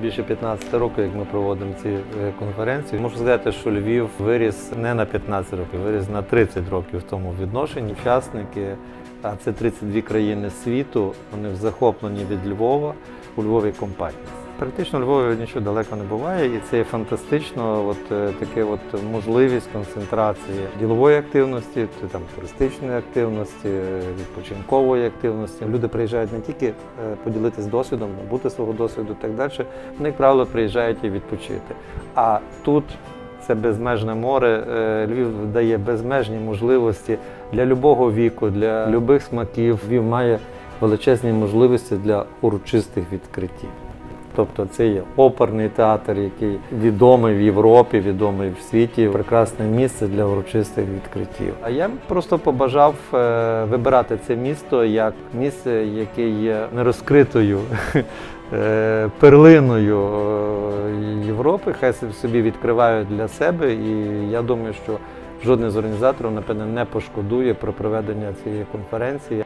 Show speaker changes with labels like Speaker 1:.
Speaker 1: Більше 15 років, як ми проводимо ці е, конференції, можу сказати, що Львів виріс не на 15 років, виріс на 30 років в тому відношенні. Учасники, а це 32 країни світу, вони захоплені від Львова у Львові компанії. Практично Львові нічого далеко не буває, і це фантастично, от е, таке от можливість концентрації ділової активності, там туристичної активності, відпочинкової активності. Люди приїжджають не тільки е, поділитися досвідом, набути свого досвіду так далі. Вони, як правило, приїжджають і відпочити. А тут це безмежне море. е, Львів дає безмежні можливості для любого віку, для любих смаків. Львів має величезні можливості для урочистих відкриттів. Тобто це є оперний театр, який відомий в Європі, відомий в світі, прекрасне місце для урочистих відкриттів. А я просто побажав е, вибирати це місто як місце, яке є нерозкритою е, перлиною е, Європи. Хай собі відкривають для себе. І я думаю, що жоден з організаторів, напевне, не пошкодує про проведення цієї конференції.